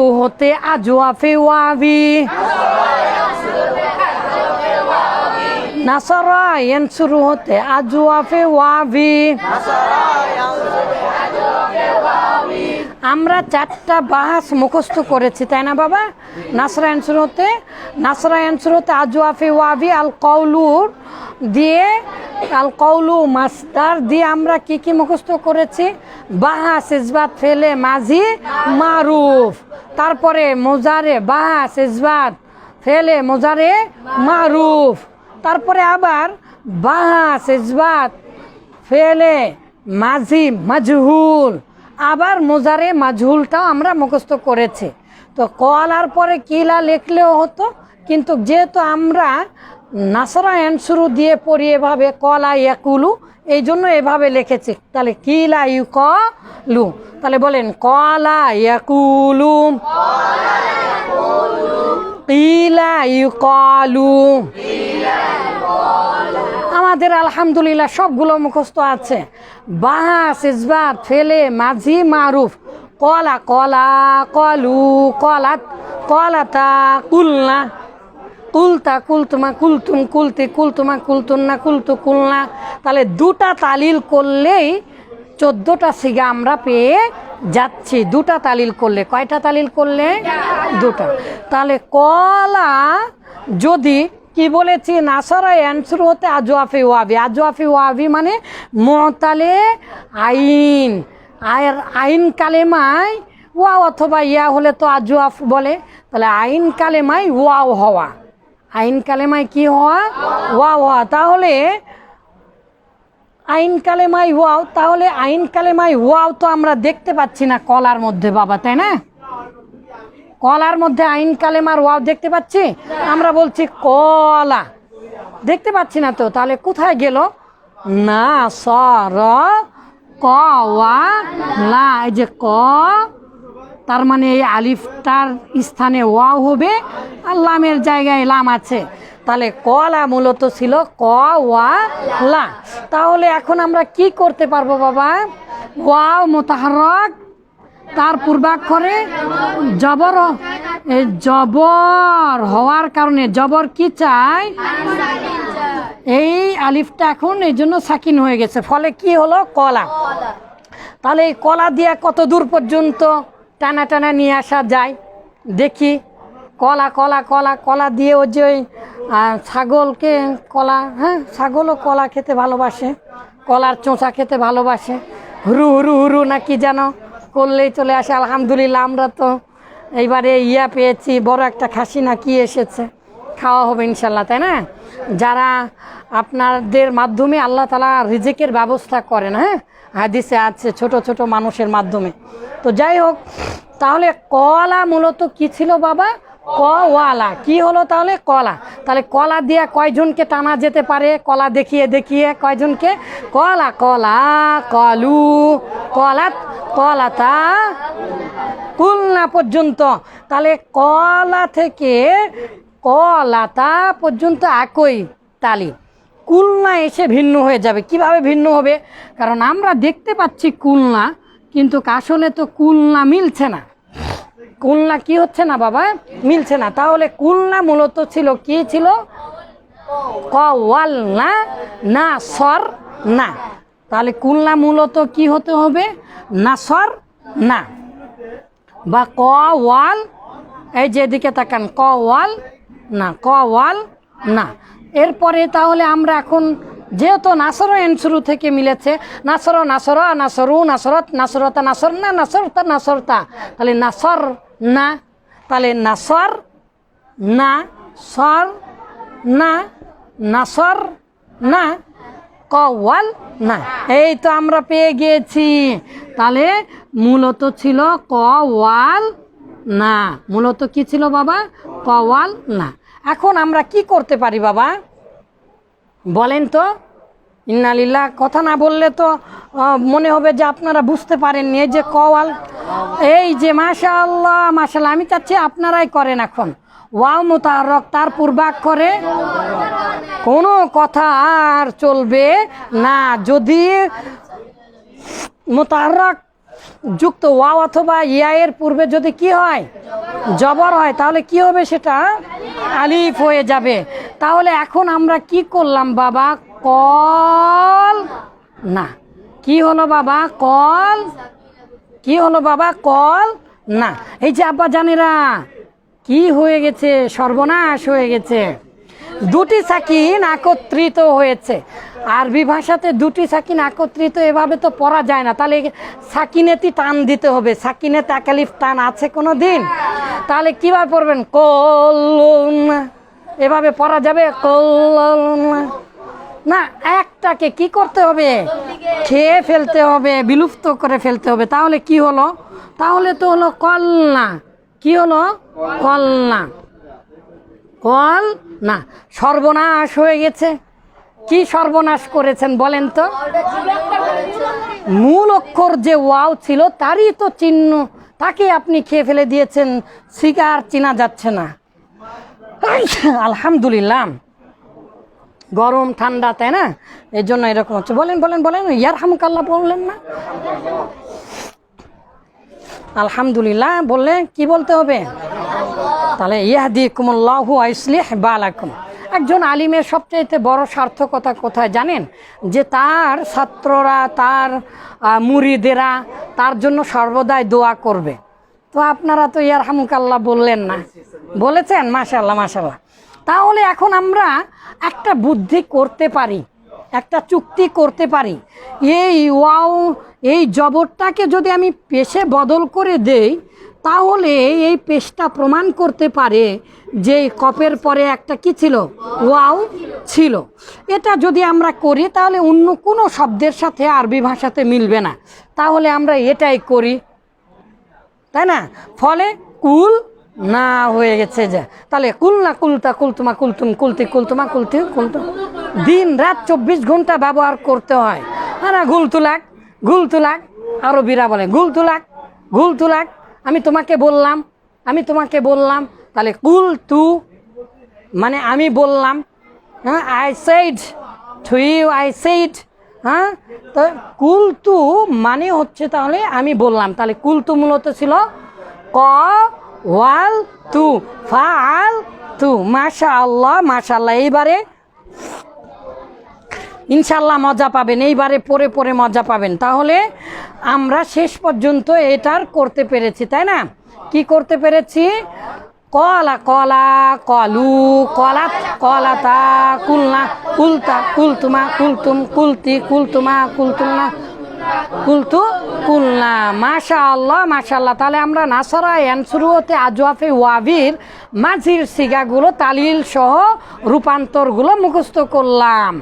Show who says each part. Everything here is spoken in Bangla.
Speaker 1: শুরু হতে আজওয়াফে ওয়াবি। নাসারা এন শুরু হতে আজওয়াফে ওয়াবি। আমরা চারটা বাহাস মুখস্থ করেছি, তাই না বাবা? নাসরা অ্যান্সার হতে নাসরা অ্যান্সার হতে আজওয়াফি ওয়াবি আল কৌলুর দিয়ে, আল কৌলু মাস্টার দিয়ে আমরা কি কি মুখস্থ করেছি? বাহাস, ইসবাত, ফেলে, মাঝি, মারুফ। তারপরে মোজারে বাহাস, ইসবাত, ফেলে, মোজারে মারুফ। তারপরে আবার বাহাস, ইসবাত, ফেলে, মাঝি, মাজহুল। আবার মোজারে মাজহুলটাও আমরা মুখস্থ করেছে। তো কলার পরে কিলা লিখলেও হতো, কিন্তু যেহেতু আমরা নাসরা অ্যানসুরু দিয়ে পড়ি এভাবে, কলা ইয়াকুলু, এই জন্য এভাবে লিখেছি। তাহলে কিলা ইউ কলু তাহলে বলেন, কলা ইয়াকুলু, কিলা ইউ কলু আমাদের আলহামদুলিল্লাহ সবগুলো মুখস্থ আছে। বাহাস ইসবাত ফেলে, মাঝি, মারুফ। কলা কলা, কলু কলাত কলাতা, কুলনা। কুলতা, কুলতুমা, কুলতুম, কুলতি, কুলতুমা, কুলতুন্না, কুলতু, কুলনা। তাহলে দুটা তালিল করলেই চোদ্দোটা সিগা আমরা পেয়ে যাচ্ছি। দুটা তালিল করলে, কয়টা তালিল করলে? দুটা। তাহলে কলা যদি কি বলেছি? নাসারা অ্যান্সার হতে আজওয়াফি ওয়াবি। আজওয়াফি ওয়াবি মানে মতালে আইন। আর আইন কালেমায় ওয়াও অথবা ইয়া হলে তো আজওয়াফ বলে। তাহলে আইন কালেমায় ওয়াও হওয়া। আইন কালেমায় কি হওয়া? ওয়াও হওয়া। তাহলে আইন কালেমাই ওয়াও। তাহলে আইন কালেমাই ওয়াও তো আমরা দেখতে পাচ্ছি না কলার মধ্যে, বাবা, তাই না? কলার মধ্যে আইন কালেমার ওয়াও দেখতে পাচ্ছি? আমরা বলছি কলা। দেখতে পাচ্ছি না তো, তাহলে কোথায় গেল? না সর ক, ওয়া, লা, এই যে ক, তার মানে এই আলিফটার স্থানে ওয়াও হবে আর লামের জায়গায় লাম আছে। তাহলে কলা মূলত ছিল ক, ওয়া, লা। তাহলে এখন আমরা কি করতে পারব বাবা? ওয়াও মোতাহারক তার পূর্বাক্ষরে জবর জবর হওয়ার কারণে, জবর কি চাই? এই আলিফটা এখন এই জন্য সাকিন হয়ে গেছে। ফলে কি হলো? কলা। তাহলে এই কলা দিয়ে কত দূর পর্যন্ত টানা টানা নিয়ে আসা যায়? দেখি। কলা কলা কলা কলা দিয়ে ওই যে ছাগলকে কলা হ্যাঁ ছাগলও কলা খেতে ভালোবাসে। কলার চোঁচা খেতে ভালোবাসে। হুরু হুরু হুরু, না কি যেন করলেই চলে আসে, আলহামদুলিল্লাহ আমরা তো এইবারে ইয়া পেয়েছি, বড় একটা খাসি না কি এসেছে, খাওয়া হবে ইনশাল্লাহ, তাই না? যারা আপনাদের মাধ্যমে আল্লাহ তালা রিজেকের ব্যবস্থা করেন হ্যাঁ? হাদিসে আছে ছোট ছোট মানুষের মাধ্যমে। তো যাই হোক, তাহলে কলা মূলত কি ছিল বাবা? কওয়ালা। কি হলো তাহলে? কলা। তাহলে কলা দিয়ে কয়জনকে টানা যেতে পারে? কলা দেখিয়ে দেখিয়ে কয়জনকে? কলা কলা, কলু, কলাত, কলাতা, কুলনা পর্যন্ত। তাহলে কলা থেকে কলাতা পর্যন্ত একই তালি। কুলনা এসে ভিন্ন হয়ে যাবে। কীভাবে ভিন্ন হবে? কারণ আমরা দেখতে পাচ্ছি কুলনা, কিন্তু আসলে তো কুলনা মিলছে না। কুলনা কি হচ্ছে না বাবা? মিলছে না। তাহলে কুলনা মূলত ছিল কি ছিল? কওয়াল না না সর, না। তাহলে কুলনা মূলত কি হতে হবে? না সর, না। বা ক ওয়াল এই যে এদিকে তাকান ক ওয়াল না ক ওয়াল না। এরপরে তাহলে আমরা এখন, যেহেতু নাসর এনসুরু থেকে মিলেছে, নাসর নাসর, নাসরু, নাসরত, নাসরতা, নাসর, না, নাসরতা নাসরতা। তাহলে নাসর না, তাহলে নাসর, না, সর, না, নাসর, না, কওয়াল, না। এই তো আমরা পেয়ে গিয়েছি। তাহলে মূলত ছিল কওয়াল, না। মূলত কি ছিল বাবা? কওয়াল, না। এখন আমরা কি করতে পারি বাবা? বলেন তো। ইন্নালিল্লাহ, কথা না বললে তো মনে হবে যে আপনারা বুঝতে পারেননি। এই যে কওয়াল, এই যে মাশা আল্লাহ মাশাল্লাহ আমি চাচ্ছি আপনারাই করেন এখন। ওয়াও মোতারক তার পূর্বাক্ষরে কোনো কথা আর চলবে না। যদি মোতারক যুক্ত ওয়াও অথবা ইয়া পূর্বে যদি কি হয়, জবর হয়, তাহলে কি হবে সেটা আলিফ হয়ে যাবে। তাহলে এখন আমরা কি করলাম বাবা? কল। না। কি হলো বাবা? কল? কি হলো বাবা? কল? না। এই যে আব্বা জানেরা, কি হয়ে গেছে? সর্বনাশ হয়ে গেছে। দুটি সাকিন একত্রিত হয়েছে। আরবি ভাষাতে দুটি সাকিন একত্রিত, এভাবে তো পড়া যায় না। তাহলে সাকিনেতি টান দিতে হবে। সাকিনে তাকালিফ টান আছে কোনো দিন তাহলে কীভাবে পড়বেন? কল এভাবে পড়া যাবে? কল না, একটাকে কি করতে হবে? খেয়ে ফেলতে হবে, বিলুপ্ত করে ফেলতে হবে। তাহলে কি হলো? তাহলে তো হলো কলনা। কি হলো? কলনা। কল না সর্বনাশ হয়ে গেছে। কি সর্বনাশ করেছেন বলেন তো? মূল অক্ষর যে ওয়াও ছিল, তারই তো চিহ্ন। তাকে আপনি খেয়ে ফেলে দিয়েছেন। শিকার চেনা যাচ্ছে না। আলহামদুলিল্লাহ। গরম, ঠান্ডা, তাই না? এর জন্য এরকম হচ্ছে। বলেন বলেন বলেন ইয়ার হামকাল্লা বললেন না? আলহামদুলিল্লাহ, বললে কি বলতে হবে? তাহলে ইয়াদি কুমল্লাহু আইসলিহ বালাকুম। একজন আলিমের সবচাইতে বড় সার্থকতা কোথায় জানেন? যে তার ছাত্ররা, তার মুরিদেরা তার জন্য সর্বদাই দোয়া করবে। তো আপনারা তো ইয়ার হামকাল্লাহ বললেন না। বলেছেন? মাশাল্লাহ মাশাল্লাহ তাহলে এখন আমরা একটা বুদ্ধি করতে পারি, একটা চুক্তি করতে পারি। এই ওয়াও, এই জবরটাকে যদি আমি পেশে বদল করে দেই, তাহলে এই পেশটা প্রমাণ করতে পারে যে কপের পরে একটা কি ছিল? ওয়াও ছিল। এটা যদি আমরা করি, তাহলে অন্য কোনো শব্দের সাথে আরবি ভাষাতে মিলবে না। তাহলে আমরা এটাই করি। তাই না? ফলে কুল না হয়ে গেছে যে। তাহলে কুল না কুলতা? কুলতুমা কুলতুম, কুলতি কুলতুমা কুলতি কুলতুম দিন রাত চব্বিশ ঘণ্টা ব্যবহার করতে হয়। হ্যাঁ না গুল তুলাক গুল তুলাক আরও বিরা বলে গুল তুলাক গুল তুলাক। আমি তোমাকে বললাম, আমি তোমাকে বললাম, তাহলে কুল তু মানে আমি বললাম হ্যাঁ I said to you I said হ্যাঁ তো কুলতু মানে হচ্ছে তাহলে আমি বললাম। তাহলে কুলতু মূলত ছিল ক ওয়াল তু ফাল তু। মাশা আল্লাহ মাশা আল্লাহ এইবারে ইনশাল্লাহ মজা পাবেন, এইবারে পরে পরে মজা পাবেন। তাহলে আমরা শেষ পর্যন্ত এটার করতে পেরেছি, তাই না? কি করতে পেরেছি? কলা কলা, কলু, কলা, কলাতা, কুলনা, কুলতা, কুলতুমা, কুলতুম, কুলতি, কুলতুমা, কুলতুমনা কুলতু কুলনা মাশা আল্লাহ মাশা আল্লাহ তাহলে আমরা নাসারা অ্যানসুরুতে আজওয়াফে ওয়াবির মাঝির সিগাগুলো তালিল সহ রূপান্তরগুলো মুখস্থ করলাম।